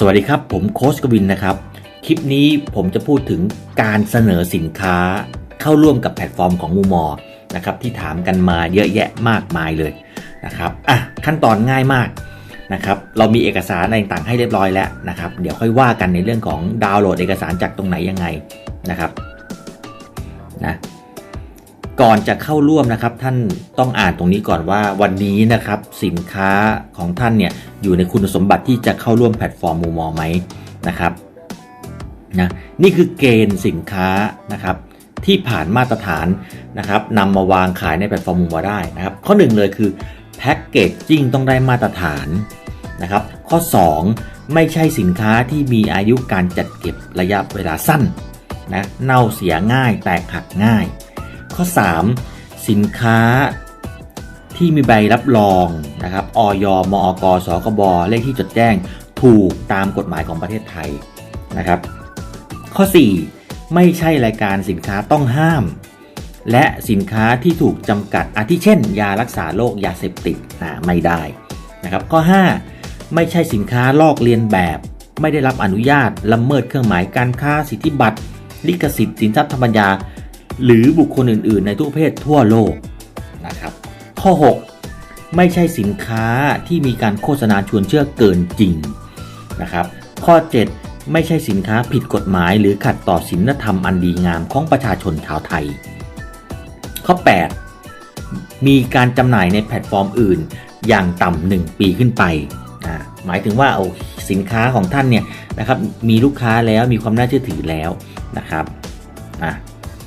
สวัสดีครับ ผมโค้ชกวินนะครับ คลิปนี้ผมจะพูดถึงการเสนอสินค้าเข้าร่วมกับแพลตฟอร์มของมูมอนะครับที่ถามกันมาเยอะแยะมากมายเลยนะครับอะขั้นตอนง่ายมากนะครับเรามีเอกสารอะไรต่างๆให้เรียบร้อยแล้วนะครับเดี๋ยวค่อยว่ากันในเรื่องของดาวน์โหลดเอกสารจากตรงไหนยังไงนะครับนะ ก่อนจะเข้าร่วมนะครับท่านต้องอ่านตรงนี้ก่อนว่าวันนี้นะครับสินค้าของท่านเนี่ยอยู่ในคุณสมบัติที่จะเข้าร่วมแพลตฟอร์มมูมอไหมนะครับนะนี่คือเกณฑ์สินค้านะครับที่ผ่านมาตรฐานนะครับนำมาวางขายในแพลตฟอร์มมูมอได้นะครับข้อ1เลยคือแพ็กเกจจิ้งต้องได้มาตรฐานนะครับข้อ 2 ไม่ใช่สินค้าที่มีอายุการจัดเก็บระยะเวลาสั้นนะเน่าเสียง่ายแตกหักง่าย ข้อ 3 สินค้าที่มีใบรับรองนะครับออยมอกสคบเลขที่จดแจ้งถูกตามกฎหมายของประเทศไทยนะครับ ข้อ 4 ไม่ใช่รายการสินค้าต้องห้าม และสินค้าที่ถูกจำกัดอาทิเช่น ยารักษาโรคยาเสพติดอ่าไม่ได้นะครับ ข้อ 5 ไม่ใช่สินค้าลอกเลียนแบบ ไม่ได้รับอนุญาตละเมิดเครื่องหมายการค้าสิทธิบัตรลิขสิทธิ์สินทรัพย์ธรรมยา หรือบุคคลอื่น ๆ ในทุกเภททั่วโลกนะครับ ข้อ 6 ไม่ใช่สินค้าที่มีการโฆษณาชวนเชื่อเกินจริงนะครับ ข้อ 7 ไม่ใช่สินค้าผิดกฎหมาย หรือขัดต่อศีลธรรมอันดีงามของประชาชนชาวไทย ข้อ 8 มีการจำหน่ายในแพลตฟอร์มอื่น อย่างต่ำ1ปีขึ้นไปอ่าหมายถึงว่าเอาสินค้าของท่านเนี่ยนะครับมีลูกค้าแล้วมีความน่าเชื่อถือแล้วนะครับอะ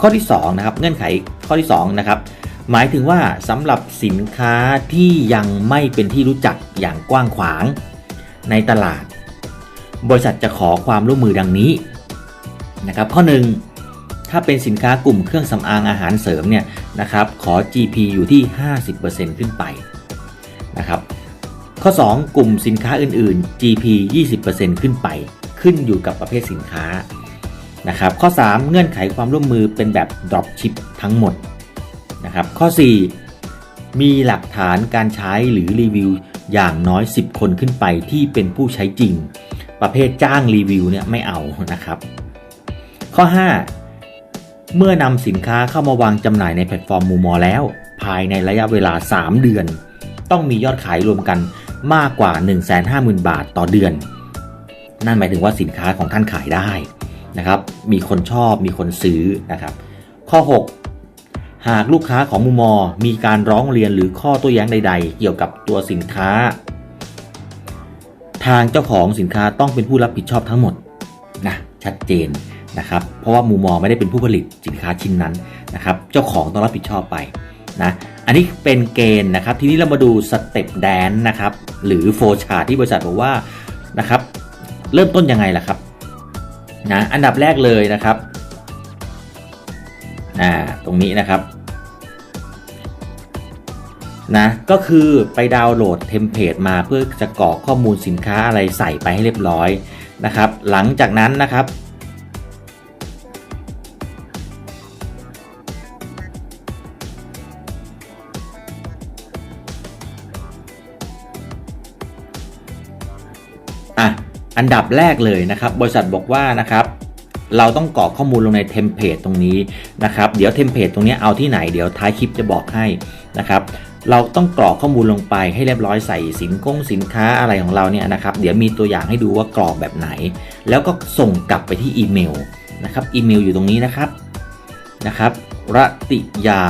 ข้อที่2นะครับเงื่อนไขข้อที่2นะครับหมายถึงว่าสำหรับสินค้าที่ยังไม่เป็นที่รู้จักอย่างกว้างขวางในตลาด บริษัทจะขอความร่วมมือดังนี้นะครับข้อ 1 ถ้าเป็นสินค้ากลุ่มเครื่องสำอางอาหารเสริมเนี่ยนะครับขอ GP อยู่ที่ 50%ขึ้นไปนะครับข้อ 2 กลุ่มสินค้าอื่น ๆ GP 20%ขึ้นไป ขึ้นอยู่กับประเภทสินค้า นะครับข้อ 3 เงื่อนไขความร่วมมือเป็นแบบ Dropship ทั้งหมดนะครับข้อ 4 มีหลักฐานการใช้หรือรีวิวอย่างน้อย 10 คนขึ้นไปที่เป็นผู้ใช้จริง ประเภทจ้างรีวิวเนี่ยไม่เอานะครับ ข้อ 5 เมื่อนำสินค้าเข้ามาวางจำหน่ายในแพลตฟอร์มมูมอแล้ว ภายในระยะเวลา 3 เดือน ต้องมียอดขายรวมกันมากกว่า 150,000 บาทต่อเดือน นั่นหมายถึงว่าสินค้าของท่านขายได้ นะครับ มีคนชอบมีคนซื้อนะครับ ข้อ 6 หากลูกค้าของมูมอมีการร้องเรียนหรือข้อโต้แย้งใด ๆ เกี่ยวกับตัวสินค้า ทางเจ้าของสินค้าต้องเป็นผู้รับผิดชอบทั้งหมดนะชัดเจนนะครับ เพราะว่ามูมอไม่ได้เป็นผู้ผลิตสินค้าชิ้นนั้นนะครับ เจ้าของต้องรับผิดชอบไปนะอันนี้เป็นเกณฑ์นะครับ ทีนี้เรามาดูสเต็ปแดนนะครับ หรือโฟชาร์ที่บริษัทบอกว่านะครับ เริ่มต้นยังไงล่ะครับ นะอันดับแรกเลยนะครับอ่าตรงนี้นะครับนะก็คือไปดาวน์โหลดเทมเพลตมาเพื่อจะกรอกข้อมูลสินค้าอะไรใส่ไปให้เรียบร้อยนะครับ หลังจากนั้นนะครับอะ อันดับแรกเลยนะครับบริษัทบอกว่านะครับเราต้องกรอกข้อมูลลงในเทมเพลตตรงนี้นะครับเดี๋ยวเทมเพลตตรงนี้เอาที่ไหนเดี๋ยวท้ายคลิปจะบอกให้นะครับเราต้องกรอกข้อมูลลงไปให้เรียบร้อยใส่สินคงสินค้าอะไรของเราเนี่ยนะครับเดี๋ยวมีตัวอย่างให้ดูว่ากรอกแบบไหน แล้วก็ส่งกลับไปที่อีเมลนะครับอีเมลอยู่ตรงนี้นะครับนะครับรติยา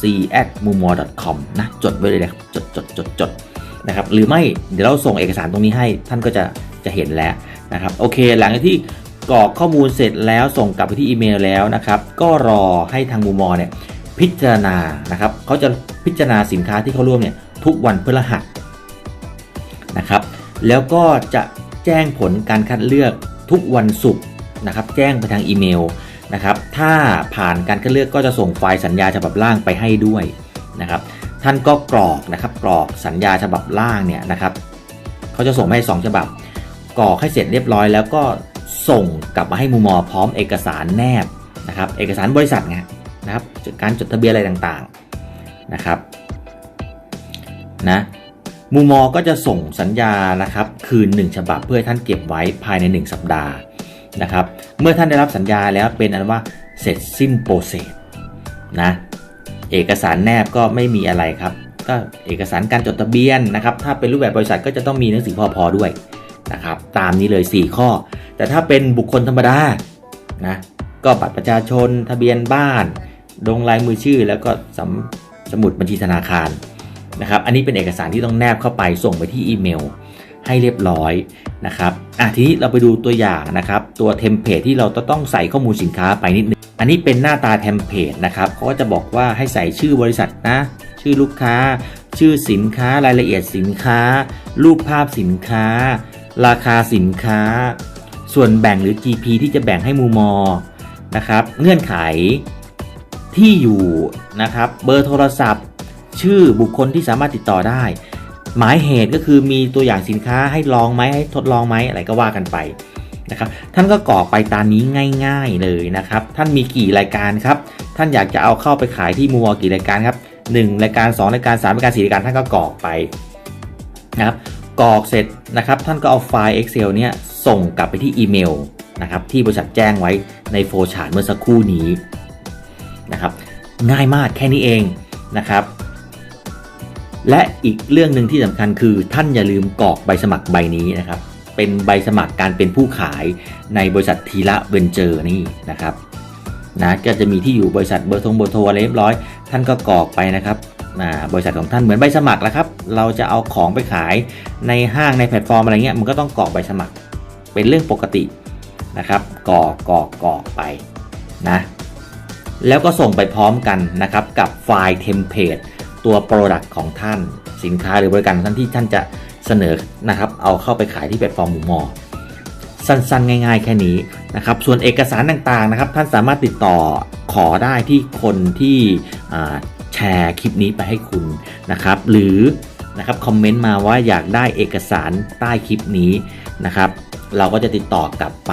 c at m u m o com นะจดไว้เลยนะครับจดจดจดจดนะครับหรือไม่เดี๋ยวเราส่งเอกสารตรงนี้ให้ท่านก็จะ จะเห็นแล้วนะครับโอเค หลังจากที่กรอกข้อมูลเสร็จแล้วส่งกลับไปที่อีเมลแล้วนะครับ ก็รอให้ทางมูมอเนี่ยพิจารณานะครับเขาจะพิจารณาสินค้าที่เขาร่วมเนี่ยทุกวันพฤหัสนะครับแล้วก็จะแจ้งผลการคัดเลือกทุกวันศุกร์นะครับ แจ้งไปทางอีเมลนะครับ ถ้าผ่านการคัดเลือกก็จะส่งไฟล์สัญญาฉบับล่างไปให้ด้วยนะครับ ท่านก็กรอกนะครับกรอกสัญญาฉบับล่างเนี่ยนะครับเขาจะส่งให้ 2 ฉบับ กรอกให้เสร็จเรียบร้อย แล้วก็ส่งกลับมาให้มูมอพร้อมเอกสารแนบนะครับ เอกสารบริษัทไงนะครับการจดทะเบียนอะไรต่างๆนะครับนะมูมอก็จะส่งสัญญานะครับ คืน 1 ฉบับเพื่อท่านเก็บไว้ภายใน 1 สัปดาห์นะครับ เมื่อท่านได้รับสัญญาแล้วเป็นอันว่าเสร็จสิ้นโปรเซสนะเอกสารแนบก็ไม่มีอะไรครับ ก็เอกสารการจดทะเบียนนะครับ ถ้าเป็นรูปแบบบริษัทก็จะต้องมีหนังสือพอพอด้วย นะครับตามนี้เลย 4 ข้อ แต่ถ้าเป็นบุคคลธรรมดานะก็บัตรประชาชน ทะเบียนบ้านลงลายมือชื่อ แล้วก็สมสมุดบัญชีธนาคารนะครับอันนี้เป็นเอกสารที่ต้องแนบเข้าไปส่งไปที่อีเมล ให้เรียบร้อยนะครับอะทีนี้เราไปดูตัวอย่างนะครับตัวเทมเพลตที่เราต้องใส่ข้อมูลสินค้าไปนิดนึงอันนี้เป็นหน้าตาเทมเพลตนะครับเขาก็จะบอกว่าให้ใส่ชื่อบริษัทนะชื่อลูกค้า ชื่อสินค้ารายละเอียดสินค้า รูปภาพสินค้า ราคาสินค้า ส่วนแบ่งหรือ GP ที่จะแบ่งให้มูมอนะครับ เงื่อนไขที่อยู่นะครับ เบอร์โทรศัพท์ ชื่อบุคคลที่สามารถติดต่อได้ หมายเหตุก็คือมีตัวอย่างสินค้าให้ลองไหมให้ทดลองไหมอะไรก็ว่ากันไปนะครับ ท่านก็กรอกไปตามนี้ง่าย ๆเลยนะครับ ท่านมีกี่รายการครับ ท่านอยากจะเอาเข้าไปขายที่มัวกี่รายการครับ1รายการ 2 รายการ 3 รายการ 4 รายการท่านก็กรอกไปนะครับ กรอกเสร็จนะครับ ท่านก็เอาไฟล์ Excel เนี่ยส่งกลับไปที่อีเมลนะครับที่บริษัทแจ้งไว้ในโฟล์ชาร์เมื่อสักครู่นี้นะครับง่ายมากแค่นี้เองนะครับ และอีกเรื่องหนึ่งที่สำคัญคือท่านอย่าลืมกรอกใบสมัครใบนี้นะครับ เป็นใบสมัครการเป็นผู้ขายในบริษัททีละเวนเจอร์นี่นะครับนะก็จะมีที่อยู่บริษัทเบอร์ทรเบอร์โทรอะไรเรียบร้อย ท่านก็กรอกไปนะครับบริษัทของท่านเหมือนใบสมัครแล้วครับ เราจะเอาของไปขายในห้างในแพลตฟอร์มอะไรเงี้ยมันก็ต้องกรอกใบสมัคร เป็นเรื่องปกตินะครับกรอกกรอกกรอกไปนะแล้วก็ส่งไปพร้อมกันนะครับกับไฟล์เทมเพลตตัว Product ของท่านสินค้าหรือบริการท่านที่ท่านจะเสนอนะครับเอาเข้าไปขายที่แพลตฟอร์มหมูมอสั้นๆ ง่ายๆ แค่นี้นะครับ ส่วนเอกสารต่างๆ นะครับ ท่านสามารถติดต่อขอได้ที่คนที่แชร์คลิปนี้ไปให้คุณนะครับ หรือ นะครับคอมเมนต์มาว่าอยากได้เอกสารใต้คลิปนี้นะครับ เราก็จะติดต่อกลับไป